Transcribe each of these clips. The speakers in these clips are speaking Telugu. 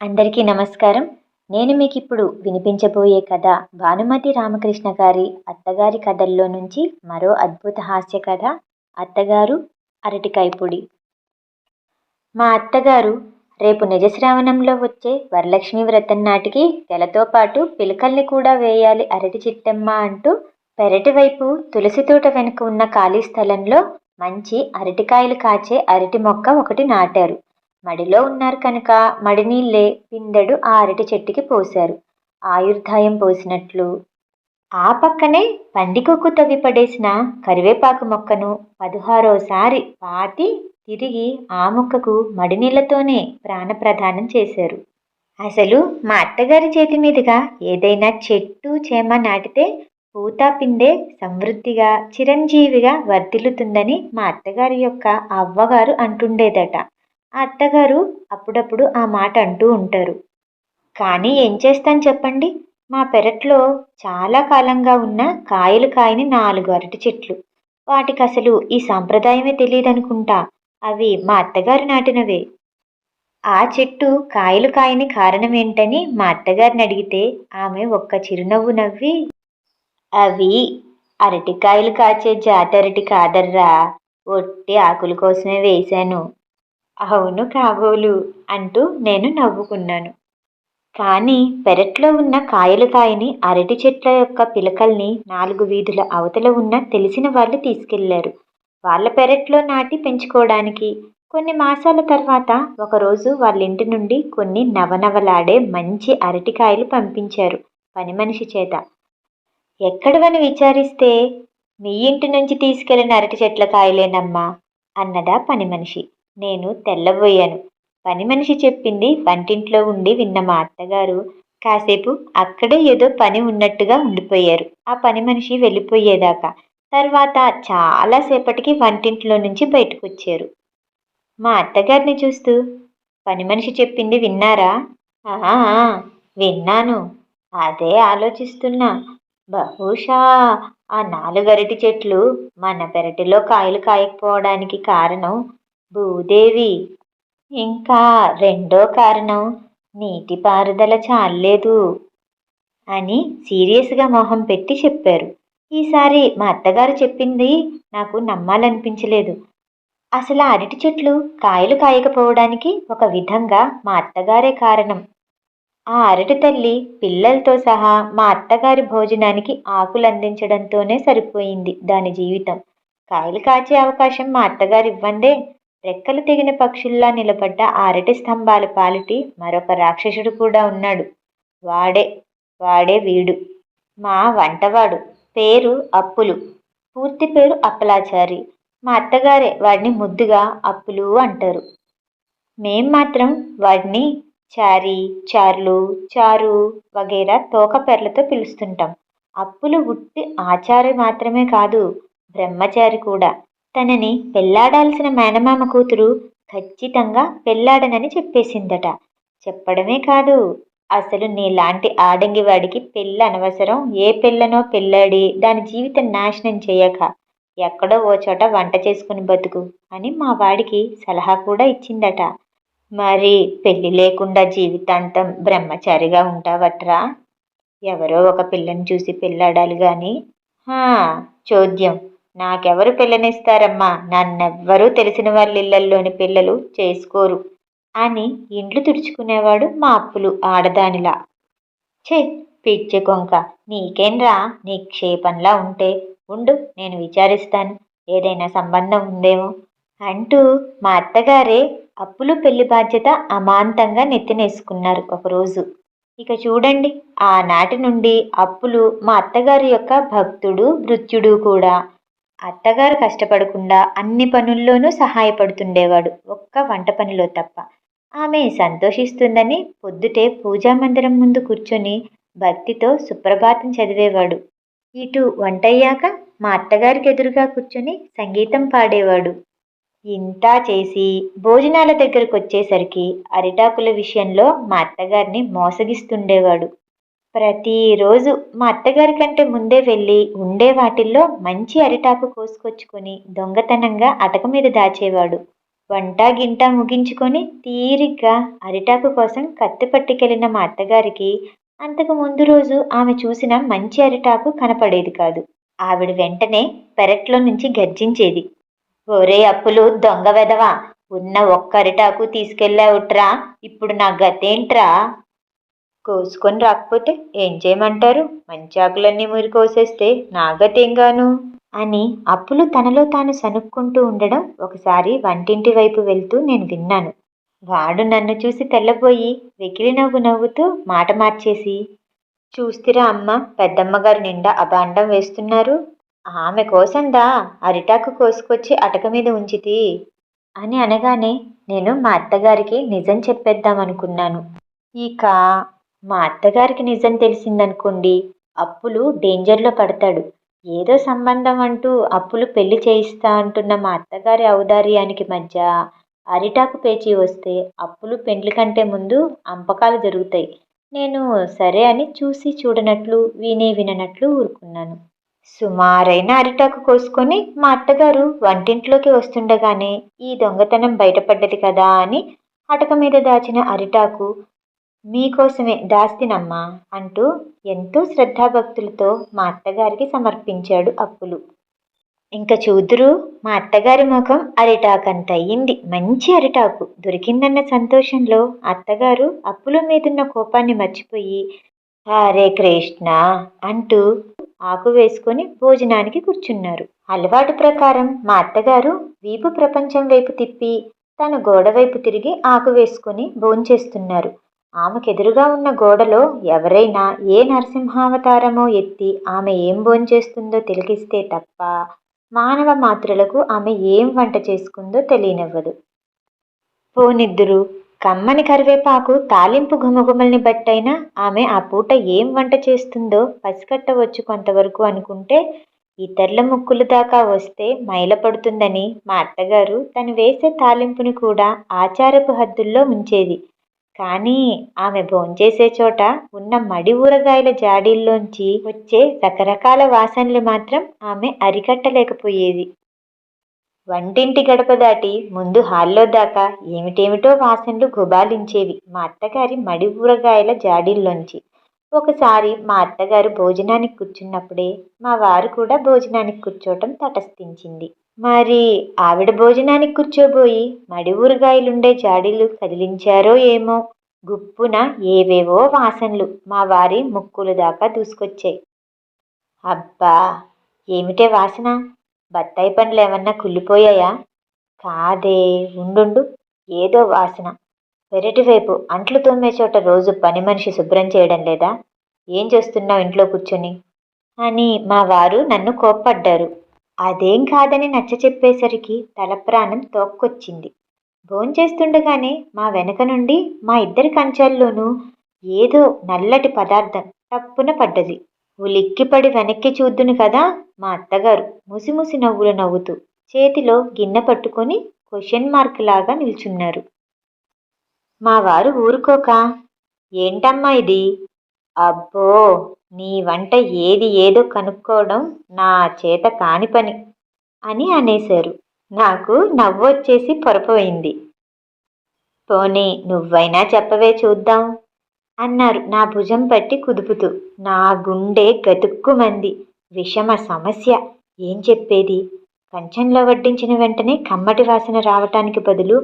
అందరికీ నమస్కారం. నేను మీకు ఇప్పుడు వినిపించబోయే కథ భానుమతి రామకృష్ణ గారి అత్తగారి కథల్లో నుంచి మరో అద్భుత హాస్య కథ అత్తగారు అరటికాయ పొడి మా అత్తగారు రేపు నిజశ్రావణంలో వచ్చే వరలక్ష్మి వ్రతం నాటికి తెలతో పాటు పిలకల్ని కూడా వేయాలి అరటి చిట్టమ్మ అంటూ పెరటి వైపు తులసి తోట వెనుక ఉన్న ఖాళీ స్థలంలో మంచి అరటికాయలు కాచే అరటి మొక్క ఒకటి నాటారు. మడిలో ఉన్నారు కనుక మడినీళ్ళే పిందెడు ఆ అరటి చెట్టుకి పోశారు. ఆయుర్దాయం పోసినట్లు. ఆ పక్కనే పందికొక్కు తవ్వి పడేసిన కరివేపాకు మొక్కను పదహారోసారి పాతి తిరిగి ఆ మొక్కకు మడి నీళ్ళతోనే ప్రాణప్రదానం చేశారు. అసలు మా అత్తగారి చేతి మీదుగా ఏదైనా చెట్టు చేమ నాటితే పూతా పిందే సమృద్ధిగా చిరంజీవిగా వర్ధిల్లుతుందని మా అత్తగారి యొక్క అవ్వగారు అంటుండేదట. ఆ అత్తగారు అప్పుడప్పుడు ఆ మాట అంటూ ఉంటారు. కానీ ఏం చేస్తాను చెప్పండి? మా పెరట్లో చాలా కాలంగా ఉన్న కాయలు కాయని నాలుగు అరటి చెట్లు. వాటికి అసలు ఈ సాంప్రదాయమే తెలియదనుకుంటా. అవి మా అత్తగారు నాటినవే. ఆ చెట్టు కాయలు కాయని కారణం ఏంటని మా అత్తగారిని అడిగితే ఆమె ఒక్క చిరునవ్వు నవ్వి అవి అరటికాయలు కాచే జాతి అరటి కాదర్రా ఒట్టి ఆకుల కోసమే వేశాను. అవును కాబోలు అంటూ నేను నవ్వుకున్నాను. కానీ పెరట్లో ఉన్న కాయలు కాయని అరటి చెట్ల యొక్క పిలకల్ని నాలుగు వీధుల అవతల ఉన్న తెలిసిన వాళ్ళు తీసుకెళ్ళారు. వాళ్ళ పెరట్లో నాటి పెంచుకోవడానికి కొన్ని మాసాల తర్వాత ఒకరోజు వాళ్ళ ఇంటి నుండి కొన్ని నవనవలాడే మంచి అరటికాయలు పంపించారు పని మనిషి చేత. ఎక్కడవని విచారిస్తే మీ ఇంటి నుంచి తీసుకెళ్ళిన అరటి చెట్ల కాయలేనమ్మా అన్నదా పని మనిషి. నేను తెల్లబోయాను. పని మనిషి చెప్పింది వంటింట్లో ఉండి విన్న మా అత్తగారు. కాసేపు అక్కడే ఏదో పని ఉన్నట్టుగా ఉండిపోయారు. ఆ పని మనిషి వెళ్ళిపోయేదాకా. తర్వాత చాలాసేపటికి వంటింట్లో నుంచి బయటకు వచ్చారు మా అత్తగారిని చూస్తూ పని మనిషి చెప్పింది విన్నారా? విన్నాను. అదే ఆలోచిస్తున్నా. బహుశా ఆ నాలుగు అరటి చెట్లు మన పెరటిలో కాయలు కాయకపోవడానికి కారణం భూదేవి! ఇంకా రెండో కారణం నీటిపారుదల చాలలేదు అని సీరియస్గా మొహం పెట్టి చెప్పారు. ఈసారి మా అత్తగారు చెప్పింది నాకు నమ్మాలనిపించలేదు. అసలు అరటి చెట్లు కాయలు కాయకపోవడానికి ఒక విధంగా మా అత్తగారే కారణం. ఆ అరటి తల్లి పిల్లలతో సహా మా అత్తగారి భోజనానికి ఆకులు అందించడంతోనే సరిపోయింది దాని జీవితం. కాయలు కాచే అవకాశం మా అత్తగారు ఇవ్వందే రెక్కలు తెగిన పక్షుల్లా నిలబడ్డ ఆ అరటి స్తంభాల పాలిటి మరొక రాక్షసుడు కూడా ఉన్నాడు. వాడే వాడే వీడు. మా వంటవాడు. పేరు అప్పులు. పూర్తి పేరు అప్పలాచారి. మా అత్తగారే వాడిని ముద్దుగా అప్పులు అంటారు. మేం మాత్రం వాడిని చారి చార్లు చారు వగేరా తోక పెర్లతో పిలుస్తుంటాం. అప్పులు ఉట్టి ఆచారి మాత్రమే కాదు బ్రహ్మచారి కూడా. తనని పెళ్ళాడాల్సిన మేనమామ కూతురు ఖచ్చితంగా పెళ్ళాడనని చెప్పేసిందట. చెప్పడమే కాదు అసలు నీలాంటి ఆడంగి వాడికి పెళ్ళి అనవసరం. ఏ పిల్లనో పెళ్ళాడి దాని జీవితం నాశనం చేయక ఎక్కడో ఓ చోట వంట చేసుకుని బతుకు అని మా వాడికి సలహా కూడా ఇచ్చిందట. మరి పెళ్ళి లేకుండా జీవితాంతం బ్రహ్మచారిగా ఉంటావట్రా? ఎవరో ఒక పిల్లని చూసి పెళ్ళాడాలి కానీ చోద్యం. నాకెవరు పిల్లనిస్తారమ్మా నన్నెవ్వరూ తెలిసిన వాళ్ళ ఇళ్ళల్లోని పిల్లలు చేసుకోరు. అని ఇండ్లు తుడుచుకునేవాడు మా అప్పులు ఆడదానిలా. ఛే పిచ్చి కొంక నీకేంరా? నిక్షేపంలా ఉంటే. ఉండు నేను విచారిస్తాను. ఏదైనా సంబంధం ఉందేమో? అంటూ మా అత్తగారే అప్పులు పెళ్ళి బాధ్యత అమాంతంగా నెత్తినేసుకున్నారు ఒకరోజు. ఇక చూడండి ఆనాటి నుండి అప్పులు మా అత్తగారి యొక్క భక్తుడు మృత్యుడు కూడా అత్తగారు కష్టపడకుండా అన్ని పనుల్లోనూ సహాయపడుతుండేవాడు ఒక్క వంట పనిలో తప్ప. ఆమె సంతోషిస్తుందని పొద్దుటే పూజా మందిరం ముందు కూర్చొని భక్తితో సుప్రభాతం చదివేవాడు. ఇటు వంటయ్యాక మా అత్తగారికి ఎదురుగా కూర్చొని సంగీతం పాడేవాడు. ఇంతా చేసి భోజనాల దగ్గరకు వచ్చేసరికి అరిటాకుల విషయంలో మా అత్తగారిని మోసగిస్తుండేవాడు. ప్రతిరోజు మా అత్తగారి కంటే ముందే వెళ్ళి ఉండే వాటిల్లో మంచి అరిటాకు కోసుకొచ్చుకొని దొంగతనంగా అటక మీద దాచేవాడు. వంట గింట ముగించుకొని తీరిగ్గా అరిటాకు కోసం కత్తి పట్టుకెళ్ళిన మా అత్తగారికి అంతకు ముందు రోజు ఆమె చూసిన మంచి అరిటాకు కనపడేది కాదు. ఆవిడ వెంటనే పెరట్లో నుంచి గర్జించేది. ఒరే అప్పులు దొంగ వెదవా ఉన్న ఒక్క అరిటాకు తీసుకెళ్ళావుట్రా! ఇప్పుడు నా గతేంట్రా? కోసుకొని రాకపోతే ఏం చేయమంటారు? మంచి ఆకులన్నీ మురి కోసేస్తే నాగతేంగాను? అని అప్పులు తనలో తాను సనుక్కుంటూ ఉండడం ఒకసారి వంటింటి వైపు వెళ్తూ నేను విన్నాను. వాడు నన్ను చూసి తెల్లబోయి వెకిలి నవ్వు నవ్వుతూ మాట మార్చేసి చూస్తిరా అమ్మ పెద్దమ్మగారు నిండా అభాండం వేస్తున్నారు. ఆమె కోసందా అరిటాకు కోసుకొచ్చి అటక మీద ఉంచితి? అని అనగానే నేను మా అత్తగారికి నిజం చెప్పేద్దామనుకున్నాను. ఇక మా అత్తగారికి నిజం తెలిసిందనుకోండి అప్పులు డేంజర్లో పడతాడు. ఏదో సంబంధం అంటూ అప్పులు పెళ్ళి చేయిస్తా అంటున్న మా అత్తగారి ఔదార్యానికి మధ్య అరిటాకు పేచి వస్తే అప్పులు పెండ్లి కంటే ముందు అంపకాలు జరుగుతాయి. నేను సరే అని చూసి చూడనట్లు విని విననట్లు ఊరుకున్నాను. సుమారైన అరిటాకు కోసుకొని మా అత్తగారు వంటింట్లోకి వస్తుండగానే ఈ దొంగతనం బయటపడ్డది కదా అని అటక మీద దాచిన అరిటాకు మీకోసమే దాస్తినమ్మా అంటూ ఎంతో శ్రద్ధాభక్తులతో మా అత్తగారికి సమర్పించాడు అప్పులు. ఇంక చూదురు మా అత్తగారి ముఖం అరిటాకంత అయ్యింది మంచి అరిటాకు. దొరికిందన్న సంతోషంలో అత్తగారు అప్పుల మీదున్న కోపాన్ని మర్చిపోయి హరే కృష్ణ అంటూ ఆకు వేసుకొని భోజనానికి కూర్చున్నారు. అలవాటు ప్రకారం మా అత్తగారు వీపు ప్రపంచం వైపు తిప్పి తన గోడ వైపు తిరిగి ఆకు వేసుకొని భోంచేస్తున్నారు. ఆమెకెదురుగా ఉన్న గోడలో ఎవరైనా ఏ నరసింహావతారమో ఎత్తి ఆమె ఏం భోంచేస్తుందో తిలకిస్తే తప్ప మానవ మాత్రులకు ఆమె ఏం వంట చేసుకుందో తెలియనివ్వదు. పోనిద్దురు కమ్మని కరివేపాకు తాలింపు ఘుమఘుమల్ని బట్టైనా ఆమె ఆ పూట ఏం వంట చేస్తుందో పసికట్టవచ్చు కొంతవరకు అనుకుంటే ఇతరుల ముక్కులు దాకా వస్తే మైలపడుతుందని మా అత్తగారు తను వేసే తాలింపుని కూడా ఆచారపు హద్దుల్లో ఉంచేది కానీ ఆమె భోంచేసే చోట ఉన్న మడి ఊరగాయల జాడీల్లోంచి వచ్చే రకరకాల వాసనలు మాత్రం ఆమె అరికట్టలేకపోయేది. వంటింటి గడప దాటి ముందు హాల్లో దాకా ఏమిటేమిటో వాసనలు గుబాలించేవి మా అత్తగారి మడి ఊరగాయల జాడీల్లోంచి. ఒకసారి మా అత్తగారు భోజనానికి కూర్చున్నప్పుడే మా వారు కూడా భోజనానికి కూర్చోవటం తటస్థించింది. మరి ఆవిడ భోజనానికి కూర్చోబోయి మడి ఊరగాయలుండే జాడీలు కదిలించారో ఏమో. గుప్పున ఏవేవో వాసనలు మా వారి ముక్కులు దాకా దూసుకొచ్చాయి. అబ్బా! ఏమిటే వాసన? బత్తాయి పండ్లు ఏమన్నా కుళ్ళిపోయాయా? కాదే ఉండుండు ఏదో వాసన. పెరటి వైపు అంట్లు తోమే చోట రోజు పని మనిషి శుభ్రం చేయడం లేదా? ఏం చేస్తున్నావు ఇంట్లో కూర్చొని? అని మా వారు నన్ను కోప్పడ్డారు. అదేం కాదని నచ్చ చెప్పేసరికి తలప్రాణం తోక్కొచ్చింది. భోంచేస్తుండగానే మా వెనక నుండి మా ఇద్దరి కంచాల్లోనూ ఏదో నల్లటి పదార్థం తప్పున పడ్డది. ఉలిక్కిపడి వెనక్కి చూద్దును కదా మా అత్తగారు ముసిముసి నవ్వులు నవ్వుతూ చేతిలో గిన్నె పట్టుకొని క్వశ్చన్ మార్క్ లాగా నిల్చున్నారు. మా వారు ఊరుకోక ఏంటమ్మా ఇది? అబ్బో నీ వంట ఏది ఏదో కనుక్కోవడం నా చేత కాని పని అని అనేశారు. నాకు నవ్వొచ్చేసి పొరపోయింది. పోనీ నువ్వైనా చెప్పవే చూద్దాం అన్నారు నా భుజం పట్టి కుదుపుతూ. నా గుండె గతుక్కుమంది. విషమ సమస్య. ఏం చెప్పేది? కంచంలో వడ్డించిన వెంటనే కమ్మటి వాసన రావటానికి బదులు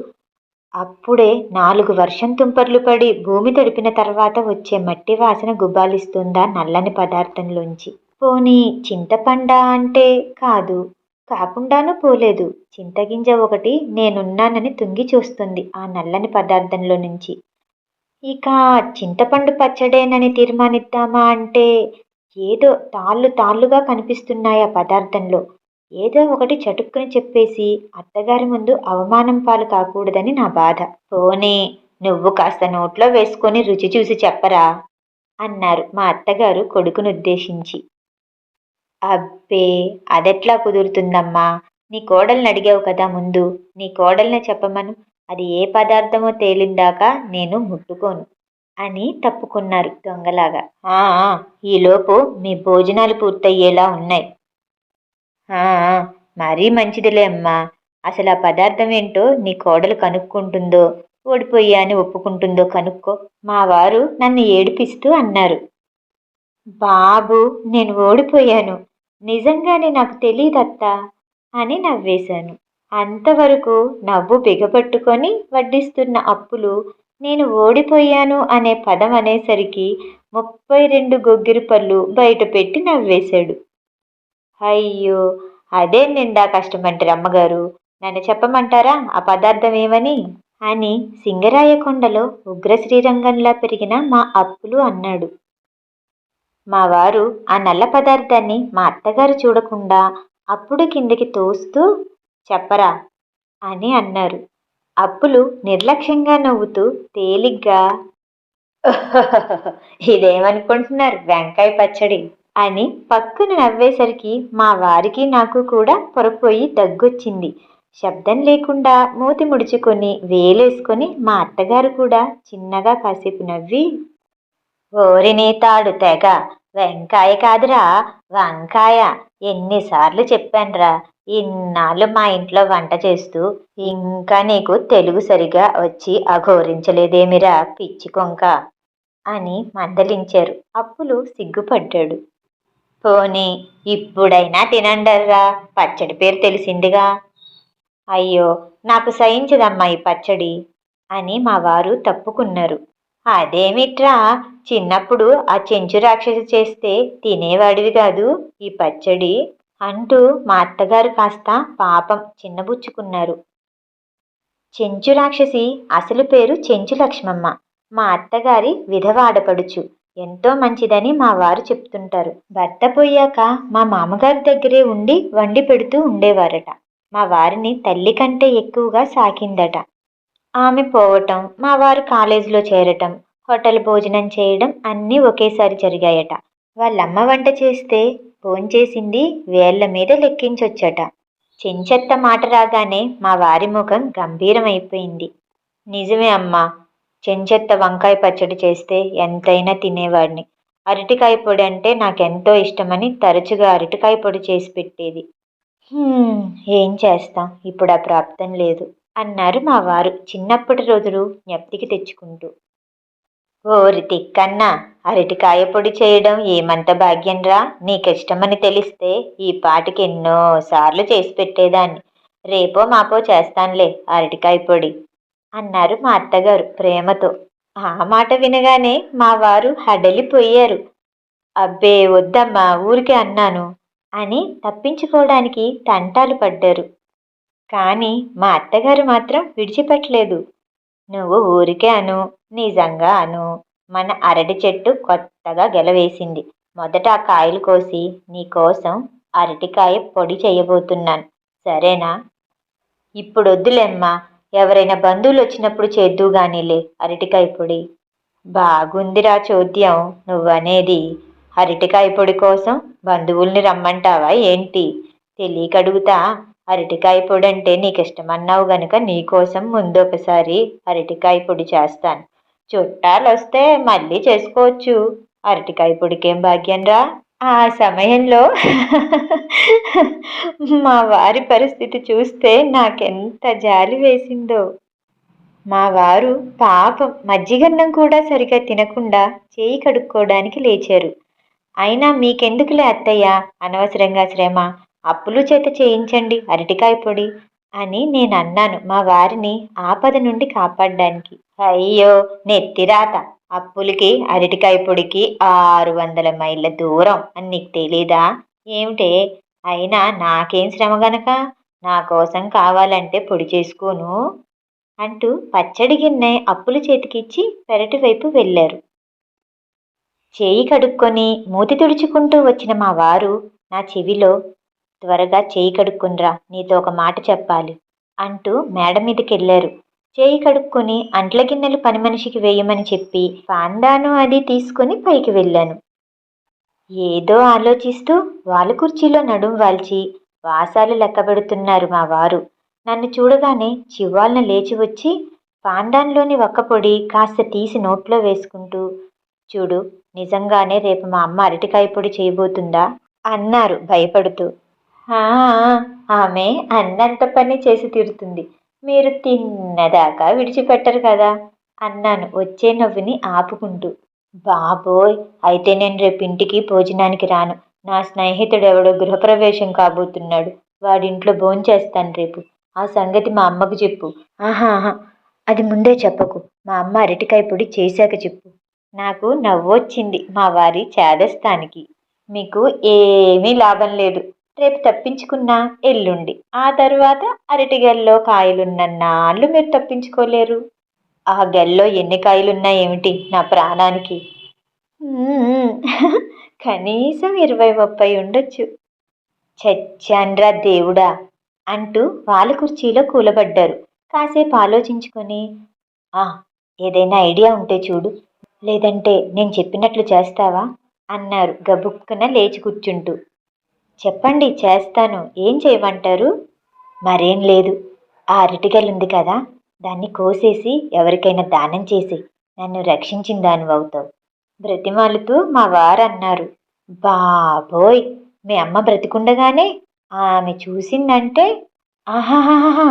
అప్పుడే నాలుగు వర్షం తుంపర్లు పడి భూమి తడిపిన తర్వాత వచ్చే మట్టి వాసన గుబాలిస్తుందా నల్లని పదార్థంలోంచి. పోనీ చింతపండ అంటే కాదు. కాకుండానూ పోలేదు. చింతగింజ ఒకటి నేనున్నానని తుంగి చూస్తుంది ఆ నల్లని పదార్థంలో నుంచి. ఇక చింతపండు పచ్చడేనని తీర్మానిద్దామా అంటే ఏదో తాళ్ళు తాళ్ళుగా కనిపిస్తున్నాయి ఆ పదార్థంలో. ఏదో ఒకటి చటుక్కుని చెప్పేసి అత్తగారి ముందు అవమానం పాలు కాకూడదని నా బాధ. పోనీ నువ్వు కాస్త నోట్లో వేసుకొని రుచి చూసి చెప్పరా? అన్నారు మా అత్తగారు కొడుకును ఉద్దేశించి. అబ్బే అదెట్లా కుదురుతుందమ్మా? నీ కోడల్ని అడిగావు కదా ముందు. నీ కోడల్ని చెప్పమను. అది ఏ పదార్థమో తేలిందాకా నేను ముట్టుకోను అని తప్పుకున్నారు దొంగలాగా. ఈలోపు మీ భోజనాలు పూర్తయ్యేలా ఉన్నాయి. మరీ మంచిదిలే అమ్మా. అసలు ఆ పదార్థం ఏంటో నీ కోడలు కనుక్కుంటుందో ఓడిపోయా అని ఒప్పుకుంటుందో కనుక్కో. మా వారు నన్ను ఏడిపిస్తూ అన్నారు. బాబు నేను ఓడిపోయాను. నిజంగానే నాకు తెలియదత్తా అని నవ్వేశాను. అంతవరకు నవ్వు బిగపట్టుకొని వడ్డిస్తున్న అప్పులు నేను ఓడిపోయాను అనే పదం అనేసరికి ముప్పై రెండు గొగ్గిరి పళ్ళు బయట పెట్టి నవ్వేశాడు. అయ్యో అదే నిండా కష్టమంటారు అమ్మగారు. నన్ను చెప్పమంటారా? ఆ పదార్థం ఏమని? అని సింగరాయకొండలో ఉగ్రశ్రీరంగంలా పెరిగిన మా అప్పులు అన్నాడు. మా వారు ఆ నల్ల పదార్థాన్ని మా అత్తగారు చూడకుండా అప్పుడు కిందకి తోస్తూ చెప్పరా? అని అన్నారు. అప్పులు నిర్లక్ష్యంగా నవ్వుతూ తేలిగ్గా ఇదేమనుకుంటున్నారు? వెంకాయ పచ్చడి. అని పక్కున నవ్వేసరికి మా వారికి నాకు కూడా పొరపోయి దగ్గొచ్చింది. శబ్దం లేకుండా మూతి ముడుచుకొని వేలేసుకొని మా అత్తగారు కూడా చిన్నగా కాసేపు నవ్వి ఓరిని తాడు తెగ వెంకాయ కాదురా వంకాయ. ఎన్నిసార్లు చెప్పానురా ఇన్నాళ్ళు మా ఇంట్లో వంట చేస్తూ ఇంకా నీకు తెలుగు సరిగా వచ్చి అఘోరించలేదేమిరా పిచ్చి కొంక అని మందలించారు. అప్పులు సిగ్గుపడ్డాడు. పోనీ ఇప్పుడైనా తినండర్రా. పచ్చడి పేరు తెలిసిందిగా. అయ్యో నాకు సహించదమ్మా ఈ పచ్చడి అని మా వారు తప్పుకున్నారు. అదేమిట్రా చిన్నప్పుడు ఆ చెంచు రాక్షసి చేస్తే తినేవాడివి కాదు ఈ పచ్చడి అంటూ మా అత్తగారు కాస్త పాపం చిన్నబుచ్చుకున్నారు. చెంచు రాక్షసి అసలు పేరు చెంచు లక్ష్మమ్మ. మా అత్తగారి విధవాడపడుచు. ఎంతో మంచిదని మా వారు చెప్తుంటారు. భర్త పోయాక మా మామగారి దగ్గరే ఉండి వండి పెడుతూ ఉండేవారట. మా వారిని తల్లి కంటే ఎక్కువగా సాకిందట. ఆమె పోవటం మా వారు కాలేజీలో చేరటం హోటల్ భోజనం చేయడం అన్నీ ఒకేసారి జరిగాయట. వాళ్ళమ్మ వంట చేస్తే భోంచేసింది వేళ్ళ మీద లెక్కించొచ్చట. చెంచెత్త మాట రాగానే మా వారి ముఖం గంభీరమైపోయింది. నిజమే అమ్మా చెంచెత్త వంకాయ పచ్చడి చేస్తే ఎంతైనా తినేవాడిని. అరటికాయ పొడి అంటే నాకెంతో ఇష్టమని తరచుగా అరటికాయ పొడి చేసి పెట్టేది. ఏం చేస్తాం? ఇప్పుడు ఆ ప్రాప్తం లేదు అన్నారు మా వారు చిన్నప్పటి రోజులు జ్ఞప్తికి తెచ్చుకుంటూ. ఓరి తిక్కన్నా అరటికాయ పొడి చేయడం ఏమంత భాగ్యంరా? నీకిష్టమని తెలిస్తే ఈ పాటికి ఎన్నో సార్లు చేసి పెట్టేదాన్ని. రేపో మాపో చేస్తానులే అరటికాయ పొడి. అన్నారు మా అత్తగారు ప్రేమతో. ఆ మాట వినగానే మా వారు హడలిపోయారు. అబ్బే వద్దమ్మా ఊరికే అన్నాను అని తప్పించుకోవడానికి తంటాలు పడ్డారు. కానీ మా అత్తగారు మాత్రం విడిచిపెట్టలేదు. నువ్వు ఊరికే అను నిజంగా అను మన అరటి చెట్టు కొత్తగా గెలవేసింది. మొదట ఆ కాయలు కోసి నీకోసం అరటికాయ పొడి చేయబోతున్నాను. సరేనా? ఇప్పుడు వద్దులేమ్మా ఎవరైనా బంధువులు వచ్చినప్పుడు చేద్దు గానీలే అరటికాయ పొడి. బాగుందిరా చోద్యం నువ్వనేది. అరటికాయ పొడి కోసం బంధువుల్ని రమ్మంటావా ఏంటి? తెలియక అడుగుతా. అరటికాయ పొడి అంటే నీకు ఇష్టమన్నావు గనుక నీకోసం ముందు ఒకసారి అరటికాయ పొడి చేస్తాను. చుట్టాలు వస్తే మళ్ళీ చేసుకోవచ్చు. అరటికాయ పొడికేం భాగ్యం రా ఆ సమయంలో మా వారి పరిస్థితి చూస్తే నాకెంత జాలి వేసిందో. మా వారు పాపం మజ్జిగన్నం కూడా సరిగా తినకుండా చేయి కడుక్కోవడానికి లేచారు. అయినా మీకెందుకులే అత్తయ్య? అనవసరంగా శ్రమ. అప్పులు చేత చేయించండి అరటికాయ పొడి అని నేను అన్నాను మా వారిని ఆపద నుండి కాపాడడానికి. అయ్యో నెత్తిరాత. అప్పులకి అరటికాయ పొడికి ఆరు వందల మైళ్ళ దూరం అని నీకు తెలీదా? ఏమిటే? అయినా నాకేం శ్రమ గనక? నా కోసం కావాలంటే పొడి చేసుకోను? అంటూ పచ్చడి గిన్నె అప్పుల చేతికిచ్చి పెరటి వైపు వెళ్ళారు. చేయి కడుక్కొని మూతి తుడుచుకుంటూ వచ్చిన మా వారు నా చెవిలో త్వరగా చేయి కడుక్కునిరా నీతో ఒక మాట చెప్పాలి అంటూ మేడ మీదకెళ్ళారు. చేయి కడుక్కొని అంట్ల గిన్నెలు పని మనిషికి వేయమని చెప్పి పాండాను అది తీసుకొని పైకి వెళ్ళాను. ఏదో ఆలోచిస్తూ వాళ్ళ కుర్చీలో నడుం వాల్చి వాసాలు లెక్కబెడుతున్నారు మా వారు. నన్ను చూడగానే చివ్వాలన లేచి వచ్చి పాండాన్లోని ఒక్క పొడి కాస్త తీసి నోట్లో వేసుకుంటూ చూడు నిజంగానే రేపు మా అమ్మ అరటికాయ పొడి చేయబోతుందా? అన్నారు భయపడుతూ. ఆమె అన్నంత పని చేసి తీరుతుంది. మీరు తిన్నదాకా విడిచిపెట్టరు కదా? అన్నాను వచ్చే నవ్వుని ఆపుకుంటూ. బాబోయ్! అయితే నేను రేపు ఇంటికి భోజనానికి రాను. నా స్నేహితుడు ఎవడో గృహప్రవేశం కాబోతున్నాడు. వాడింట్లో భోంచేస్తాను రేపు. ఆ సంగతి మా అమ్మకు చెప్పు. ఆహా. అది ముందే చెప్పకు. మా అమ్మ అరటికాయ పొడి చేశాక చెప్పు. నాకు నవ్వొచ్చింది మా వారి చేదస్థానికి. మీకు ఏమీ లాభం లేదు. రేపు తప్పించుకున్నా ఎల్లుండి. ఆ తర్వాత అరటి గెల్లో కాయలున్న నాళ్ళు మీరు తప్పించుకోలేరు. ఆ గల్లో ఎన్ని కాయలున్నా ఏమిటి నా ప్రాణానికి? కనీసం ఇరవై ముప్పై ఉండొచ్చు. చచ్చాన్రా దేవుడా అంటూ వాళ్ళ కుర్చీలో కూలబడ్డారు. కాసేపు ఆలోచించుకొని ఆ ఏదైనా ఐడియా ఉంటే చూడు. లేదంటే నేను చెప్పినట్లు చేస్తావా? అన్నారు గబుక్కున లేచి కూర్చుంటూ. చెప్పండి చేస్తాను. ఏం చేయమంటారు? మరేం లేదు. ఆ అరటిగల్ ఉంది కదా. దాన్ని కోసేసి ఎవరికైనా దానం చేసి నన్ను రక్షించిన దాని అవుతావు. బ్రతిమాలుతూ మా వారు అన్నారు బాబోయ్! మీ అమ్మ బ్రతికుండగానే ఆమె చూసిందంటే ఆహాహాహా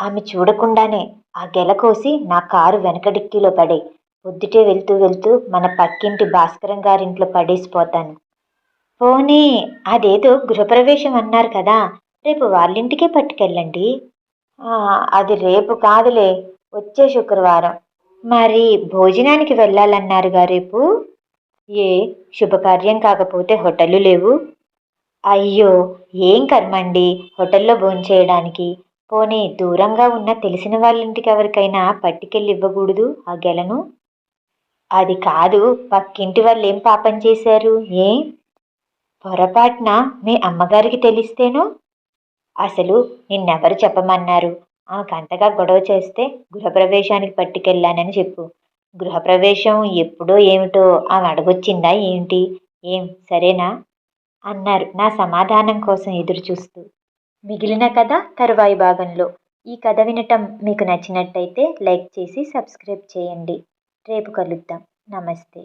ఆమె చూడకుండానే ఆ గెల కోసి నా కారు వెనక డిక్కీలో పడే పొద్దుటే వెళ్తూ వెళ్తూ మన పక్కింటి భాస్కరం గారింట్లో పడేసిపోతాను. పోనీ అదేదో గృహప్రవేశం అన్నారు కదా రేపు వాళ్ళింటికే పట్టుకెళ్ళండి. అది రేపు కాదులే వచ్చే శుక్రవారం. మరి భోజనానికి వెళ్ళాలన్నారుగా రేపు? ఏ శుభకార్యం కాకపోతే హోటళ్ళు లేవు. అయ్యో ఏం కర్మండి హోటల్లో భోంచేయడానికి? పోనీ దూరంగా ఉన్న తెలిసిన వాళ్ళింటికి ఎవరికైనా పట్టుకెళ్ళి ఇవ్వకూడదు ఆ గెలను? అది కాదు పక్కింటి వాళ్ళు ఏం పాపం చేశారు ఏ? పొరపాటున మీ అమ్మగారికి తెలిస్తేను? అసలు నిన్నెవరు చెప్పమన్నారు? ఆమెకంతగా గొడవ చేస్తే గృహప్రవేశానికి పట్టుకెళ్ళానని చెప్పు. గృహప్రవేశం ఎప్పుడో ఏమిటో ఆమె అడగొచ్చిందా ఏంటి? ఏం? సరేనా? అన్నారు నా సమాధానం కోసం ఎదురు చూస్తూ. మిగిలిన కథ తరువాయి భాగంలో. ఈ కథ వినటం మీకు నచ్చినట్టయితే లైక్ చేసి సబ్స్క్రైబ్ చేయండి. రేపు కలుద్దాం. నమస్తే.